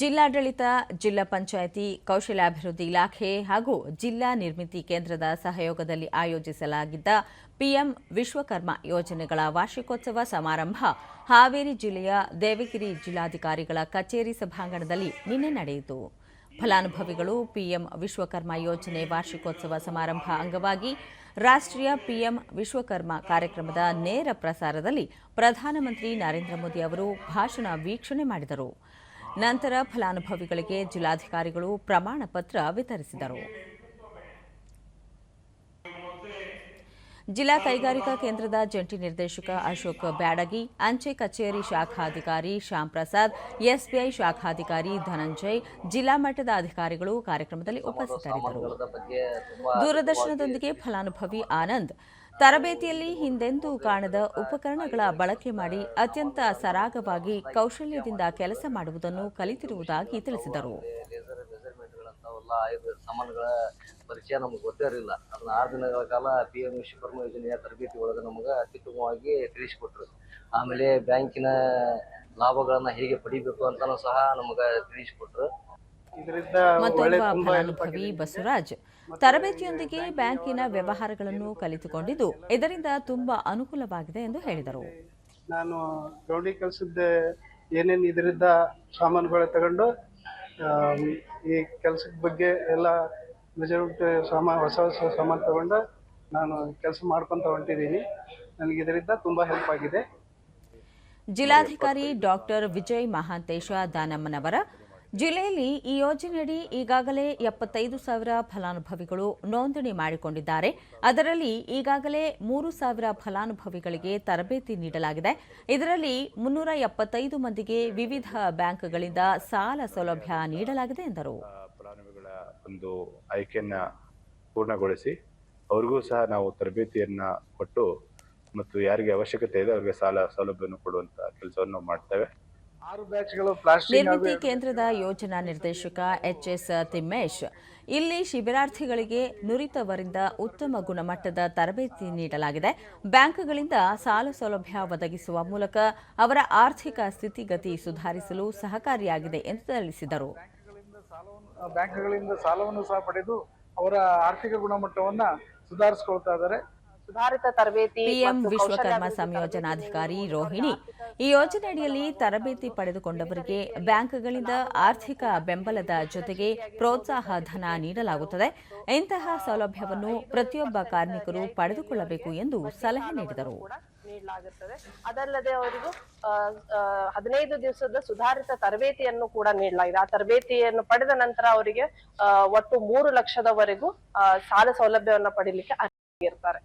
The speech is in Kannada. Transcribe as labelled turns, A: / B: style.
A: ಜಿಲ್ಲಾಡಳಿತ, ಜಿಲ್ಲಾ ಪಂಚಾಯಿತಿ, ಕೌಶಲ್ಯಾಭಿವೃದ್ಧಿ ಇಲಾಖೆ ಹಾಗೂ ಜಿಲ್ಲಾ ನಿರ್ಮಿತಿ ಕೇಂದ್ರದ ಸಹಯೋಗದಲ್ಲಿ ಆಯೋಜಿಸಲಾಗಿದ್ದ ಪಿಎಂ ವಿಶ್ವಕರ್ಮ ಯೋಜನೆಗಳ ವಾರ್ಷಿಕೋತ್ಸವ ಸಮಾರಂಭ ಹಾವೇರಿ ಜಿಲ್ಲೆಯ ದೇವಗಿರಿ ಜಿಲ್ಲಾಧಿಕಾರಿಗಳ ಕಚೇರಿ ಸಭಾಂಗಣದಲ್ಲಿ ನಿನ್ನೆ ನಡೆಯಿತು. ಫಲಾನುಭವಿಗಳು ಪಿಎಂ ವಿಶ್ವಕರ್ಮ ಯೋಜನೆ ವಾರ್ಷಿಕೋತ್ಸವ ಸಮಾರಂಭ ಅಂಗವಾಗಿ ರಾಷ್ಟ್ರೀಯ ಪಿಎಂ ವಿಶ್ವಕರ್ಮ ಕಾರ್ಯಕ್ರಮದ ನೇರ ಪ್ರಸಾರದಲ್ಲಿ ಪ್ರಧಾನಮಂತ್ರಿ ನರೇಂದ್ರ ಮೋದಿ ಅವರು ಭಾಷಣ ವೀಕ್ಷಣೆ ಮಾಡಿದರು. ನಂತರ ಫಲಾನುಭವಿಗಳಿಗೆ ಜಿಲ್ಲಾಧಿಕಾರಿಗಳು ಪ್ರಮಾಣ ಪತ್ರ ವಿತರಿಸಿದರು. ಜಿಲ್ಲಾ ಕೈಗಾರಿಕಾ ಕೇಂದ್ರದ ಜಂಟಿ ನಿರ್ದೇಶಕ ಅಶೋಕ್ ಬ್ಯಾಡಗಿ ಅಂಚೆ ಕಚೇರಿ ಶಾಖಾಧಿಕಾರಿ ಶ್ಯಾಮ್ ಪ್ರಸಾದ್ ಎಸ್ಬಿಐ ಶಾಖಾಧಿಕಾರಿ ಧನಂಜಯ್ ಜಿಲ್ಲಾ ಮಟ್ಟದ ಅಧಿಕಾರಿಗಳು ಕಾರ್ಯಕ್ರಮದಲ್ಲಿ ಉಪಸ್ಥಿತರಿದ್ದರು. ದೂರದರ್ಶನದೊಂದಿಗೆ ಫಲಾನುಭವಿ ಆನಂದ್ ತರಬೇತಿಯಲ್ಲಿ ಹಿಂದೆಂದೂ ಕಾಣದ ಉಪಕರಣಗಳ ಬಳಕೆ ಮಾಡಿ ಅತ್ಯಂತ ಸರಾಗವಾಗಿ ಕೌಶಲ್ಯದಿಂದ ಕೆಲಸ ಮಾಡುವುದನ್ನು ಕಲಿತಿರುವುದಾಗಿ ತಿಳಿಸಿದರು.
B: ಸಾಮಾನುಗಳ ಪರಿಚಯ ನಮ್ಗೆ ಗೊತ್ತೇ ಇರಲಿಲ್ಲ. ಅದನ್ನ ಆರು ದಿನಗಳ ಕಾಲ ಪಿ ಎಂ ವಿಶ್ವಕರ್ಮ ಯೋಜನೆಯ ತರಬೇತಿ ಒಳಗೆ ನಮಗೆ ಅತ್ಯುತ್ತಮವಾಗಿ ತಿಳಿಸಿಕೊಟ್ರು. ಆಮೇಲೆ ಬ್ಯಾಂಕಿನ ಲಾಭಗಳನ್ನ ಹೇಗೆ ಪಡಿಬೇಕು ಅಂತಾನೂ ಸಹ ನಮಗೆ ತಿಳಿಸಿಕೊಟ್ರು.
A: ಮತ್ತೊಬ್ಬ
C: ತುಂಬಾ
A: ಫಲಾನುಭವಿ ಬಸವರಾಜ್. ತರಬೇತಿಯೊಂದಿಗೆ ಬ್ಯಾಂಕಿನ ವ್ಯವಹಾರಗಳನ್ನು ಕಲಿತುಕೊಂಡಿದ್ದು ಇದರಿಂದ ತುಂಬಾ ಅನುಕೂಲವಾಗಿದೆ ಎಂದು ಹೇಳಿದರು.
C: ನಾನು ಗೌಡಿ ಕೆಲಸದ ಏನೇನು ಇದರಿಂದ ಸಾಮಾನುಗಳು ತಗೊಂಡು ಈ ಕೆಲಸದ ಬಗ್ಗೆ ಎಲ್ಲ ಮೆಜರ್ಮೆಂಟ್ ಸಾಮಾನು ಹೊಸ ಹೊಸ ಸಾಮಾನು ತಗೊಂಡು ನಾನು ಕೆಲಸ ಮಾಡ್ಕೊತ ಹೊಂಟಿದ್ದೀನಿ ನನಗೆ ಇದರಿಂದ ತುಂಬ ಹೆಲ್ಪ್ ಆಗಿದೆ.
A: ಜಿಲ್ಲಾಧಿಕಾರಿ ಡಾಕ್ಟರ್ ವಿಜಯ್ ಮಹಾಂತೇಶ ದಾನಮ್ಮನವರ ಜಿಲ್ಲೆಯಲ್ಲಿ ಈ ಯೋಜನೆಯಡಿ ಈಗಾಗಲೇ ಎಪ್ಪತ್ತೈದು ಸಾವಿರ ಫಲಾನುಭವಿಗಳು ನೋಂದಣಿ ಮಾಡಿಕೊಂಡಿದ್ದಾರೆ. ಅದರಲ್ಲಿ ಈಗಾಗಲೇ ಮೂರು ಸಾವಿರ ಫಲಾನುಭವಿಗಳಿಗೆ ತರಬೇತಿ ನೀಡಲಾಗಿದೆ. ಇದರಲ್ಲಿ ಮುನ್ನೂರ ಎಪ್ಪತ್ತೈದು ಮಂದಿಗೆ ವಿವಿಧ ಬ್ಯಾಂಕ್ಗಳಿಂದ ಸಾಲ ಸೌಲಭ್ಯ ನೀಡಲಾಗಿದೆ ಎಂದರು.
D: ಫಲಾನುಭವಿಗಳ ಒಂದು ಆಯ್ಕೆಯನ್ನ ಪೂರ್ಣಗೊಳಿಸಿ ಅವ್ರಿಗೂ ಸಹ ನಾವು ತರಬೇತಿಯನ್ನ ಕೊಟ್ಟು ಮತ್ತು ಯಾರಿಗೆ ಅವಶ್ಯಕತೆ ಇದೆ ಅವರಿಗೆ ಸಾಲ ಸೌಲಭ್ಯವನ್ನು ಕೊಡುವಂತ ಕೆಲಸವನ್ನು ಮಾಡ್ತೇವೆ.
A: ನಿರ್ಮಿತಿ ಕೇಂದ್ರದ ಯೋಜನಾ ನಿರ್ದೇಶಕ ಎಚ್ ಎಸ್ ತಿಮ್ಮೇಶ್. ಇಲ್ಲಿ ಶಿಬಿರಾರ್ಥಿಗಳಿಗೆ ನುರಿತವರಿಂದ ಉತ್ತಮ ಗುಣಮಟ್ಟದ ತರಬೇತಿ ನೀಡಲಾಗಿದೆ. ಬ್ಯಾಂಕ್ಗಳಿಂದ ಸಾಲ ಸೌಲಭ್ಯ ಒದಗಿಸುವ ಮೂಲಕ ಅವರ ಆರ್ಥಿಕ ಸ್ಥಿತಿಗತಿ ಸುಧಾರಿಸಲು ಸಹಕಾರಿಯಾಗಿದೆ ಎಂದು ತಿಳಿಸಿದರು.
E: ಬ್ಯಾಂಕ್ಗಳಿಂದ ಸಾಲವನ್ನು ಸಹ ಪಡೆದು ಅವರ ಆರ್ಥಿಕ ಗುಣಮಟ್ಟವನ್ನು ಸುಧಾರಿಸಿಕೊಳ್ತಾ ಇದ್ದಾರೆ.
F: ಸುಧಾರಿತ ತರಬೇತಿ
A: ಪಿಎಂ ವಿಶ್ವಕರ್ಮ ಸಂಯೋಜನಾಧಿಕಾರಿ ರೋಹಿಣಿ ಈ ಯೋಜನೆಯಡಿಯಲ್ಲಿ ತರಬೇತಿ ಪಡೆದುಕೊಂಡವರಿಗೆ ಬ್ಯಾಂಕ್ಗಳಿಂದ ಆರ್ಥಿಕ ಬೆಂಬಲದ ಜೊತೆಗೆ ಪ್ರೋತ್ಸಾಹ ಧನ ನೀಡಲಾಗುತ್ತದೆ. ಇಂತಹ ಸೌಲಭ್ಯವನ್ನು ಪ್ರತಿಯೊಬ್ಬ ಕಾರ್ಮಿಕರು ಪಡೆದುಕೊಳ್ಳಬೇಕು ಎಂದು ಸಲಹೆ ನೀಡಿದರು.
F: ನೀಡಲಾಗುತ್ತದೆ. ಅದಲ್ಲದೆ ಅವರಿಗೂ ಹದಿನೈದು ದಿವಸದ ಸುಧಾರಿತ ತರಬೇತಿಯನ್ನು ಕೂಡ ನೀಡಲಾಗಿದೆ. ಆ ತರಬೇತಿಯನ್ನು ಪಡೆದ ನಂತರ ಅವರಿಗೆ ಒಟ್ಟು ಮೂರು ಲಕ್ಷದವರೆಗೂ ಸಾಲ ಸಾಲ ಸೌಲಭ್ಯವನ್ನ ಪಡಿಲಿಕ್ಕೆ ಅರ್ಹರಿರ್ತಾರೆ